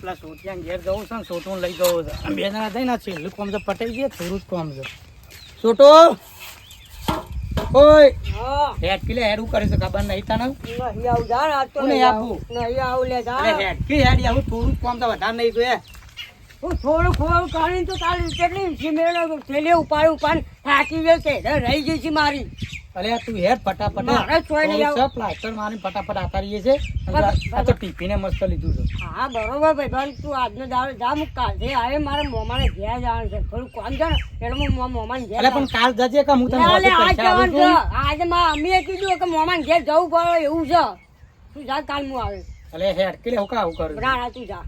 પેલા સોટિયા ઘેર જવું છે ને સોટું લઈ જવું છે. બે જણા થઈને છેલ્લું કોમ તો પટાઈ ગયા થોડું જ કોમ છે સોટો! ઓય! હેડ કિલે હેડ હું કરે છે ખબર નહીં તને? નહીં આવું જા આજ તો નહીં આવું. નહીં આવું લે જા. હેડ કી હેડ આવું થોડું કોમ તો વધારે નહીં જોઈએ. હું થોડું કાઢીને તો તારી કેટલી થેલી ઉપાડ ઉપાડી થાકી ગઈ કે રહી ગઈ છે મારી. અરે તું હેડ ફટાફટ મારે જ નહીં આવું. પ્લાસ્ટર મારી ફટાફટ આતારીએ છે. આ- તો ટીપીને મસ્ત લીધું છે. હા બરોબર ભાઈ ભાઈ તું આજનો દાડો જા હું કાલથી આવે મારે મોમાને ઘેર જવાનું છે. થોડું કોમ જાણ એટલે હું મોમાને ઘેર પણ કાલ જજે કે હું તને આજ જવાનું છે. આજે માં અમે કીધું કે મોમાને ઘેર જવું પડે એવું છે. તું જા કાલ હું આવે અરે હેડ કે હું કાવું કરું? ના ના તું જા.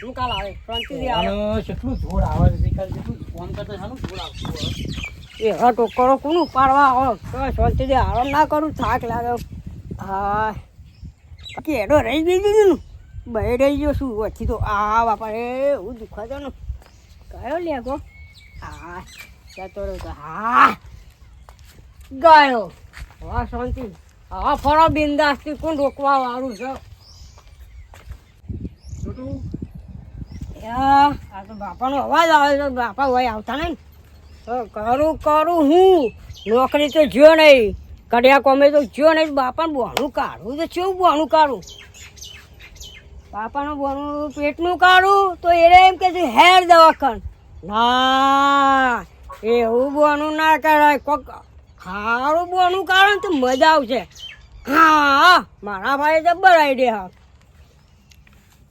હું કાલ આવે શાંતિથી આવે. કેટલું જોર આવે છે કેટલું કોમ કરતા શાનું જોર આવતું. એ હા તો કરો કોનું પાડવા આવો? શાંતિથી આરામ ના કરું થાક લાગે. હા બાકી એડો રહી ગઈ દીધું ને બહી રહી ગયો શું વચ્ચે તો આ બાપા રે હું દુખાતો ને. કયો લેગો હા જતો રહ્યો તો હા. ગયો. હા શાંતિ. હા ફરો બિંદાસથી કોણ રોકવા વાળું છે? આ તો બાપાનો અવાજ આવે છે. બાપા હોય આવતા નહીં. કરું કરું હું? નોકરી તો જ્યો નહીં. કડિયા કોમે તો જ્યો નહીં. બાપાને બોનું કાઢું તો કેવું બોનું કાઢું બાપાનું બોનું પેટનું કાઢું તો એને એમ કે છે, હેર દવાખાન. ના, એવું બોનું ના કરાય. કોક સારું બોનું કાઢો ને તો મજા આવશે. હા, મારા ભાઈ જબ્બર હા.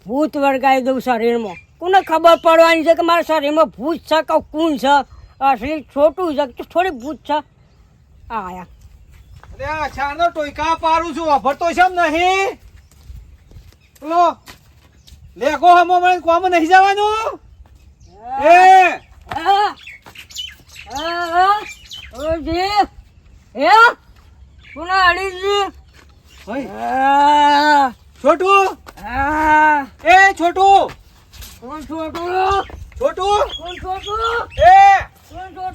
ભૂત વળગાઈ દઉં શરીરમાં. કોને ખબર પડવાની છે કે મારા શરીરમાં ભૂત છે કે કોણ છે? અસલી છોટું છે થોડી ભૂત છે. આયા. અરે આ છાનો ટોયકા પારું છું વાપરતો છે એમ નહીં. લો લેખો હમો મને કોમ નહીં જવાનું? એ! આ, આ, આ, હે કોને અડી જી હઈ, આ, છોટું? એ છોટું. કોણ છોટું? છોટું? કોણ છોટું? એ!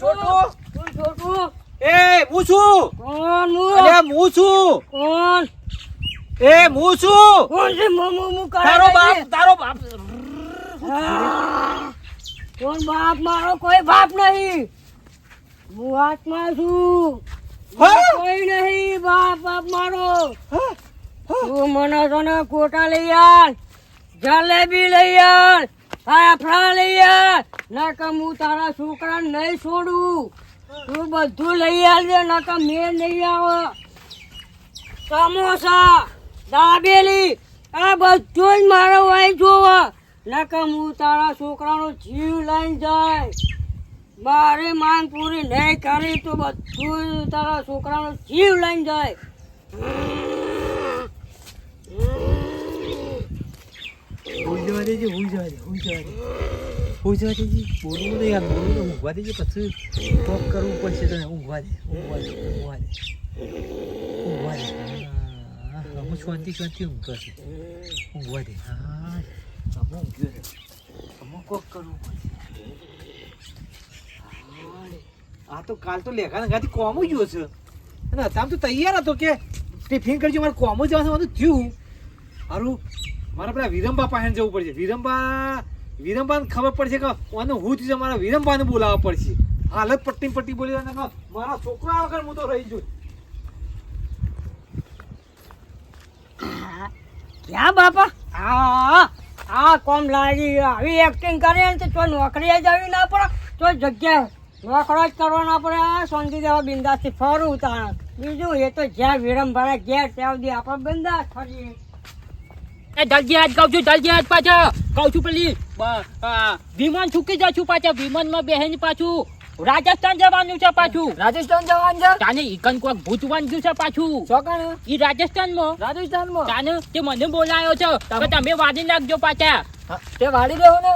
છોટું. એ હું છું. કોણ અરે હું હું છું. કોણ? એ હું છું. કોણ છે? મમુ મુ કરે તારો? બાપ તારો બાપ. કોણ બાપ? મારો કોઈ બાપ નહીં. હું આત્મા છું. હા? કોઈ નહીં. બાપ બાપ મારો. હા? તું મને છે ને કોટા લઈ આલ. જલેબી લઈ આલ. ફાફડા લઈ નકર હું તારા છોકરાને નહીં છોડું. તું બધું લઈ આવજે, નકર મેં નહીં આવે. સમોસા, દાબેલી, આ બધું જ મારો વાઈ જોવે. નકર હું તારા છોકરાનો જીવ લઈને જાય. મારી માંગ પૂરી નહીં કરી, તો બધું તારા છોકરાનો જીવ લઈને જાય. જવા દેજે હુઈ જવા દે હુઈ જવા દે હુઈ જવા દેજે બોલવું નહીં યાર બોલવું તો ઊંઘવા દેજે પછી કોક કરવું પડશે તને ઊંઘવા દે ઊંઘવા દે ઊંઘવા દે. ઊંઘવા દે. હા, હા, શાંતિ શાંતિ ઊંઘતો છું. ઊંઘવા દે. હા અમે ઊંઘ્યો છે અમે કોક કરવું પડશે. આ તો કાલ તો લેખા ગાથી કોમ ગયો છે. અને અત્યારે તો તૈયાર હતો કે ટિફિન કરજો મારે કોમો જવાનું થયું. હારું મારે પેલા વિરંબા પાસે જવું પડશે. વિરંબા, વિરંબાને ખબર પડશે કે ઓને હું થયું મારા વિરંબાને બોલાવવા પડશે. હાલત પટ્ટી પટ્ટી બોલી મારા છોકરા વગર હું તો રહી જઉં. ક્યાં બાપા? હા આ કોમ લાગી આવી એક્ટિંગ કરે ને તો નોકરી જવી ના પડે? તો જગ્યાએ નોકરો જ કરવાના પડે? આ શાંતિ દેવા બિંદાસથી ફરું તાણ. બીજું એ તો જ્યાં વિરમ ભરે ઘેર ત્યાં સુધી આપણે બિંદાસ ફરીએ. એ જલ્દી આજ કહું છું જલ્દી આજ પાછા. કહું છું પેલી વિમાન ચૂકી જા છું પાછા. વિમાનમાં બેહીને પાછું રાજસ્થાન જવાનું છે પાછું. રાજસ્થાન જવાનું છે? તાને ઈકન કોક ભૂત વાંચ્યું છે પાછું. ચોકણ ઈ રાજસ્થાનમાં. રાજસ્થાનમાં? તાને તે મને બોલાયો છે. તમે વાડી નાખજો પાછા. તે વાળી દેવો ને.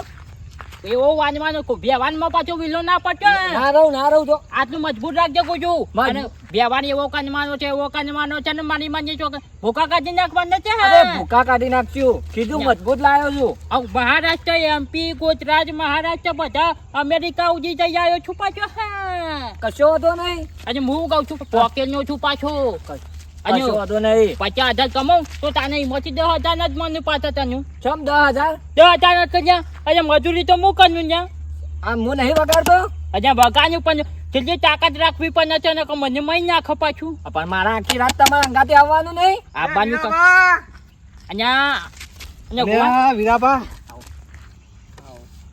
એવો વાંચવાનો વ્યવહારમાં પાછો વિલો ના પડે ના રહું ના રહું તો આટલું મજબૂત રાખજો કોજું અને વ્યવહાર એવો કાંજમાનો છે એવો કાંજમાનો છે ને માની માની ચોક ભૂકા કાઢી નાખવાનો છે અરે ભૂકા કાઢી નાખશું. કીધું મજબૂત લાવ્યો છું. આ મહારાષ્ટ્ર એમપી ગુજરાત મહારાષ્ટ્ર બધા અમેરિકા ઉજી જઈ આવ્યો છું પાછો હા. કશો હતો નહીં. અને હું કહું છું પોકેટ નો છું પાછો. અને વાંધો નહીં. પચાસ હજાર કમાઉં તો તાને એમાંથી દસ હજાર જ મને પાછા તને. ચમ દસ હજાર? દસ હજાર જ કર્યા અને મજૂરી તો હું કરું ત્યાં આ હું નહીં વગાડતો? અને વગાડ્યું પણ જેટલી તાકાત રાખવી પણ નથી અને મને મહી નાખો પાછું. પણ મારા આખી રાત તમારા અંગાતે આવવાનું નહીં. આવવાનું અને વીરાબા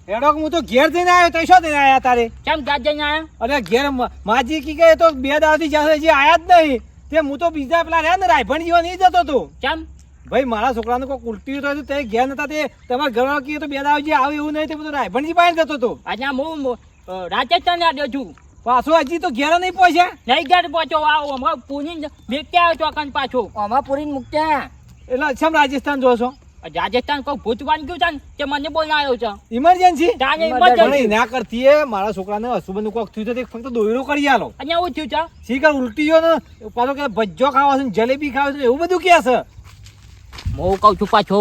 એડોક હું તો ઘેર જઈને આવ્યો તો શું જઈને આયા તારે? કેમ જાત જઈને આયા અરે ઘેર માજી કી ગયે તો બે દાદી જ્યાં જે આયા જ નહીં. તે હું તો બીજા પેલા રહ્યા ને રાયભણ જેવા નહીં જતો તું. કેમ? ભાઈ મારા છોકરાનું કોઈ ઉલટી થયું તે ઘેર નતા તે તમારા ઘરવાળા કીધું તો બે દાડા જે આવે એવું નહીં તે બધું રાયભણજી પાસે જતો હતો આજે હું રાજસ્થાન આવ્યો છું. પાછો હજી તો ઘેર નહીં પહોંચ્યા? નહીં ઘેર પહોંચો આવો હમણાં પુની બેટી આવ્યો ચોકન પાછો. આમાં પૂરી મૂક્યા. એટલે અચ્છા રાજસ્થાન જો છો રાજસ્થાન કોઈ ભૂત વાંગ્યું છે કે મને બોલાયો છે? ઇમરજન્સી ઇમરજન્સી ના કરતી એ મારા છોકરાને અશુભનું કોક થયું છે ફક્ત દોયરો કરી આલો. અને એવું થયું છે? શીખર ઉલટી ગયો ને પાછો કે ભજ્જો ખાવા છે જલેબી ખાવા છે એવું બધું કે છે. હું કઉ છું પાછો.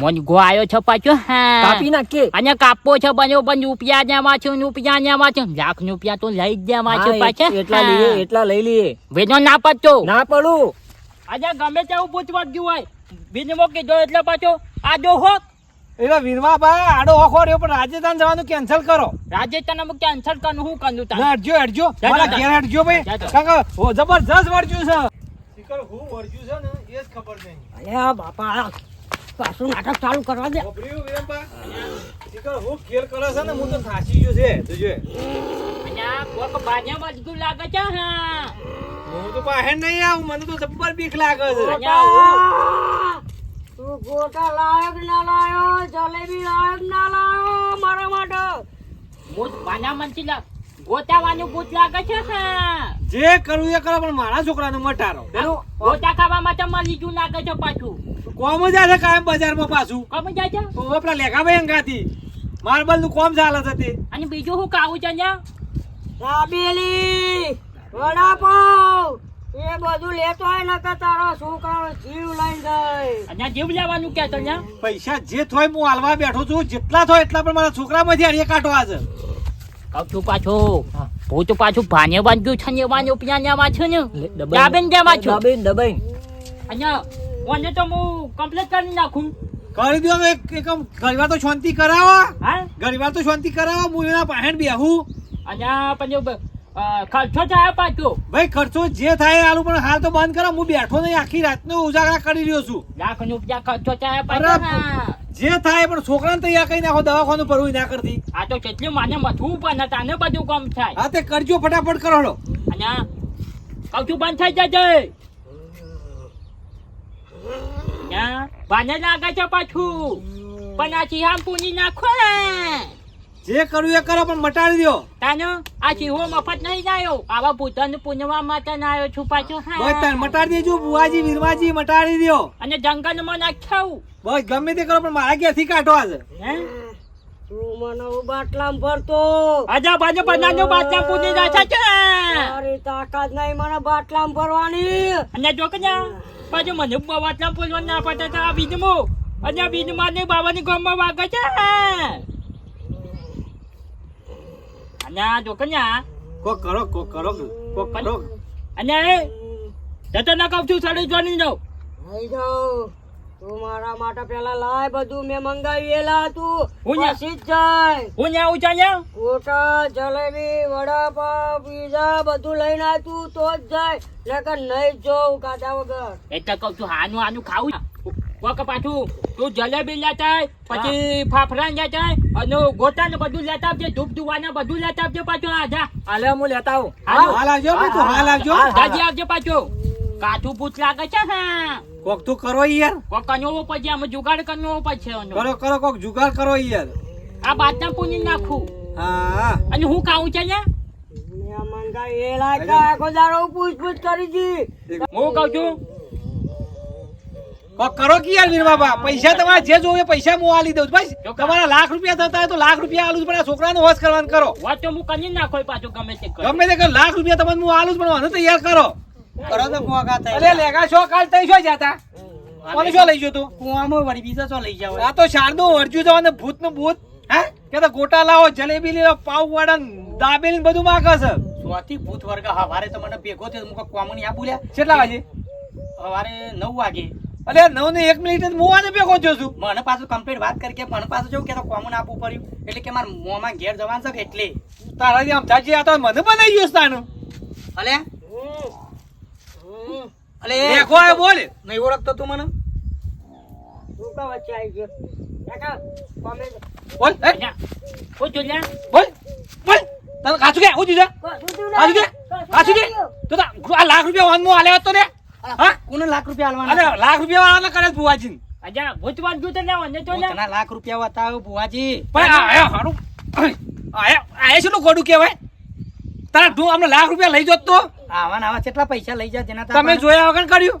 મને ગો આવ્યો છે પાછો હા. કાપી નાખે. અને કાપો છે બન્યો પણ રૂપિયા ને છે રૂપિયા ને છે. લાખ રૂપિયા તો લઈ જ દેવા છે પાછા. એટલા લઈએ એટલા લઈ લઈએ. વેનો ના પડતો. ના પડું. આજે ગમે તેવું પૂછવા ગયું હોય બિનમો કીધો એટલે પાછો આજો હોક. એટલે વીરમા બા આડો ઓખો રહ્યો પણ રાજસ્થાન જવાનું કેન્સલ કરો. રાજસ્થાન અમુક કેન્સલ કરવાનું હું કરું? તાર ના હટજો હટજો જા, મારા ઘેર હટજો ભાઈ. જા, જા. કારણ કે ઓ, જબરજસ્ત વર્જ્યું છે. શીખર હું વરજ્યું છે ને એ જ ખબર નહીં. અલ્યા બાપા પાછું નાટક ચાલુ કરવા દે. હું ખેલ કરે છે ને હું તો થાચી ગયો છે જોજે. અને કોક બાજે વધુ લાગે છે હા. હું તો બહાર નહીં આવું મને તો જબ્બર બીક લાગે છે. આ ગોટા! તું ગોટા લાયક ના લાયો જલેબી લાયક ના લાયો મારા માટે. ભૂત પાના મનથી લા- ગોતાવાનું ભૂત લાગે છે હા જે કરું એ કરો પણ મારા છોકરાને મટારો પેલું ગોતા ખાવા માટે મળી જુ લાગે છે પાછું. કોમ જાય છે કાયમ બજારમાં પાછું. કોમ જાય છે? ઓ પેલા લેખાભાઈ અંગાથી માર્બલનું કોમ ચાલે છે તે. અને બીજું શું ખાવું છે ને દાબેલી વડાપાવ એ બધું લેતો હોય ને કે તારો છોકરાનો જીવ લઈ જાય. અહીંયા જીવ લેવાનું કે છે ને પૈસા જે થોય હું હાલવા બેઠો છું જેટલા થોય એટલા પણ મારા છોકરામાંથી હાડીએ કાઢો આજે. કહું છું પાછું. તો પાછું ભાને બાંધ્યું છે ને. વાંચ્યું પ્યાને વાંચ્યું ને દાબેન દે વાંચ્યું દબાઈ. અહીંયા મને તો હું કમ્પ્લીટ કરી નાખું. કરી દો ને એક એકમ આમ ઘણીવાર તો શાંતિ કરાવો. હા? ગરીબા તો શાંતિ કરાવો હું એના પાહેણ બેહું. અહીંયા અ, ખર્ચો થાય પાછો. ભાઈ ખર્ચો જે થાય આલું પણ હાલ તો બંધ કરો. હું બેઠો નહીં આખી રાતનો ઉજાગરા કરી રહ્યો છું. લાખ રૂપિયા ખર્ચો થાય પાછો જે થાય પણ છોકરાને તૈયાર કરી નાખો દવાખાનું ભરવું ના કરતી. આ તો કેટલું માને મથવું પણ તાને બધું કામ થાય. હા તે કરજો ફટાફટ કરો અને કઉ છું બંધ થઈ જજે. ભાને લાગે છે પાછું. પણ આ ચીહામ પૂની નાખો ને. જે કરવું એ કરો પણ મટાડી દો તાનો આ ચિહો મફત નહીં જાયો. આવા ભૂતન પૂનવા માટે ના આવ્યો છું પાછો. બસ તાન મટાડી દેજો બુવાજી વીરવાજી મટાડી દો અને જંગલમાં નાખ્યાવું બસ ગમે તે કરો પણ મારા ક્યાંથી કાઢો છે હે? તું મને બાટલામ ભરતો. આજા બાજો બનાજો બાટલા પૂની જાય છે. તારી તાકાત નહીં મને બાટલામ ભરવાની. અને જો કે ના બાજુ મને બાટલામ પૂજવા ના પડે તો આ બીજમો અને બીજમાં ને બાવાની ગામમાં વાગે છે. અને આ જો કે ના કોક કરો કોક કરો કોક કરો અને જતો ના કહું છું સડી જોની જાઉં લઈ જાઓ તું મારા માટે પેલા લાય બધું મેં મંગાવેલા હતું હું ન્યા- પછી જ જાય હું ને આવું ચાલ્યા ગોટા જલેબી વડાપાવ પીઝા બધું લઈને તું તો જ જાય નકર નહીં જોઉં કાઢા વગર એટલે કહું છું હાનું હાનું ખાવું કોક પાછું તું જલેબી લેતા પછી ફાફડા લેતા અને ગોટા ને બધું લેતા આવજે ધૂપ ધુવાના બધું લેતા આવજે પાછો. આજા હાલે હું લેતા આવું. હાલો. હાલ આવજો હાલ આવજો. દાદી આવજે પાછો. કાઠું પૂછ લાગે છે હા કોક તું કરો યાર. કોક કનો પછી અમે જુગાડ પછી એનો. કરો કરો કોક જુગાડ કરો યાર. આ બાદના પૂની નાખું. હા. અને હું ખાવું છે ને? પૂછપૂછ કરી દી. હું કહું છું કરો કે યાર વીર બાબા પૈસા તમારે જે જોવે પૈસા હું આલી દઉં છું. બસ તમારા લાખ રૂપિયા થતા હોય તો લાખ રૂપિયા આલું છું, પણ આ છોકરાનો હોશ કરવાનું કરો. વાત હું કરી નાખો પાછું ગમે તે ગમે તે લાખ રૂપિયા તમને હું આલું છું, પણ વાંધો તૈયાર કરો. કરો તો કુવા અરે લેગા છો કાલ તઈ છો જાતા? કોને છો લઈ ગયો તું? કુવામાં વળી બીજા તો લઈ જાવ આ તો શારદો અરજુ જવાને ભૂતનું ભૂત હે? કે તો ગોટા લાવો જલેબી લેવો પાવ વાળા દાબેલી ને બધું માગે છે. સ્વાથી ભૂત વર્ગ હવારે તો મને ભેગો થયો મુકો કોમની આ બોલ્યા. કેટલા વાગે? સવારે નવ વાગે. અરે નવ ને એક મિનિટ જ હું આને ભેગો થયો છું. મને પાછું કમ્પ્લીટ વાત કરી કે મને પાછું જવું કે તો કોમન આપવું પડ્યું. એટલે કે મારા મોંમાં ઘેર જવાનું છે કે એટલે? તારાથી આમ થાચી આ તો મને બનાવી ગયો તાનું અલે? અલે દેખો આ બોલ. નહીં ઓળખતો તું મને? તું કા વચ્ચે આવી ગયો. કાકા કોમે બોલ એ, અલ્યા, જોલ્યા બોલ બોલ. તને કાચું કે? હું દીધા કાચું કે? કાચું કે? તો આ લાખ રૂપિયા વાનમાં આલ્યા હતો ને? હા? કોને લાખ રૂપિયા અરે લાખ રૂપિયા વાળા કરે બુવાજી અલ્યા ભૂત વાગ્યું તો ને તો લ્યા. લાખ રૂપિયા બતાવ્યો બુવાજી પણ આયા હારું. આયા આયા શું ગોડું કહેવાય? તારા તું અમને લાખ રૂપિયા લઈ જતો તો. આવા ને આવા કેટલા પૈસા લઈ જાય જેના તમે જોયા વગર કર્યું?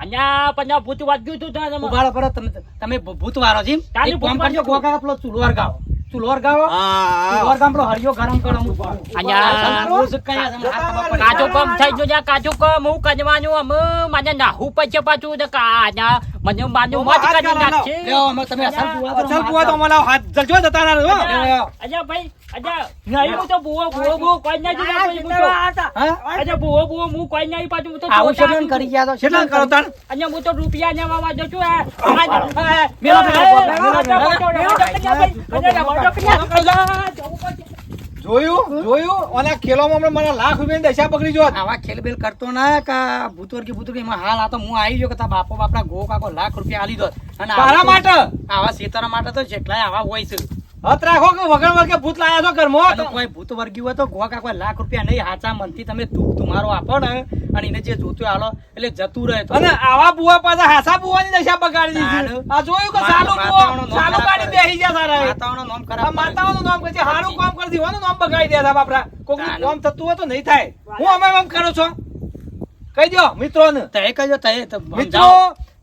અહીંયા આ ભૂત વાગ્યું તું એમાં. કરો તમે તમે ભૂત વાળો છે તારી કરજો. પેલો ગાવો. ચૂલવાર ગાવો હા ચૂલવાર ગામ પેલો હરિયો ગરમ કરો હું. કાચું કામ થઈ ગયું છે, કાચું કામ હું કરવાનું અમે મને નાહવું પડશે પાછું ને કાના મને માનું મત કરી નાખશે અમે તમે અસલ બુવા બુવા તો હાથ હાથ જલજો જતા રહો. અલ્યા ભાઈ અલ્યા નહીં તો બુઓ બુઓ બુઓ કોઈ નહીં જોયા કોઈ હું તો. હા? કોઈ નહીં પાછું હું તો આવું જોતા કરી ગયા તો કેટલા કરો તાણ? અહીંયા હું તો રૂપિયા ને વાવા જઉં છું મેલો મેલો આ- આ- આ- જોયું? જોયું? અને ખેલોમાં મને લાખ રૂપિયાની દશા પકડી જો આવા ખેલબેલ કરતો ના કા ભૂતવર્ગી ભૂતવર્ગી એમાં હાલ આ તો હું આવી ગયો કે બાપો બાપડા ગો કાકો લાખ રૂપિયા આલી દો. અને આવા માટે? આવા શેતરો માટે તો જેટલાય આવા હોય છે. હત રાખો કે વગર વગર ભૂત લાયા છો ઘરમાં? કોઈ ભૂત વર્ગી તો ગો કાકો લાખ રૂપિયા નહીં હાચા મનથી તમે ધૂપ તમારો આપો ને. અને એને જે જોતું હોય એટલે જતું રહે તો. અને આવા બુવા પાછા હાસા બુવાની દશા બગાડી દીધી. આ જોયું કે સાલું માતાઓનો બુવો સાલું કાઢી. બેસી ગયા સારા. માતાઓનું નામ ખરાબ કરે. નામ કરે છે હારું કામ કરી દીવાનું નામ બગાડી દેતા બાપરા. કોક તાનું. કામ થતું હોય તો નહીં થાય. હું અમે એમ કરો છો? કહી દો મિત્રોને. તય કહેજો તય. મિત્રો.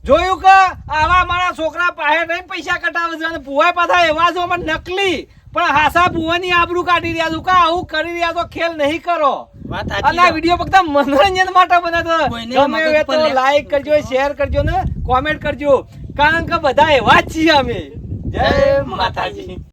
જોયું કે આવા મારા છોકરા પાસે નહીં પૈસા કટાવે છે અને ભુવા પાછા એવા છો અમે નકલી. પણ હાસા ભુવાની આબરૂ કાઢી રહ્યા છું. કા આવું કરી રહ્યા તો ખેલ નહીં કરો. અને આ વીડિયો ફક્ત મનોરંજન માટે પર તો લાઈક કરજો શેર કરજો ને કોમેન્ટ કરજો. કારણ કે બધા એવા જ છીએ અમે. જય માતાજી.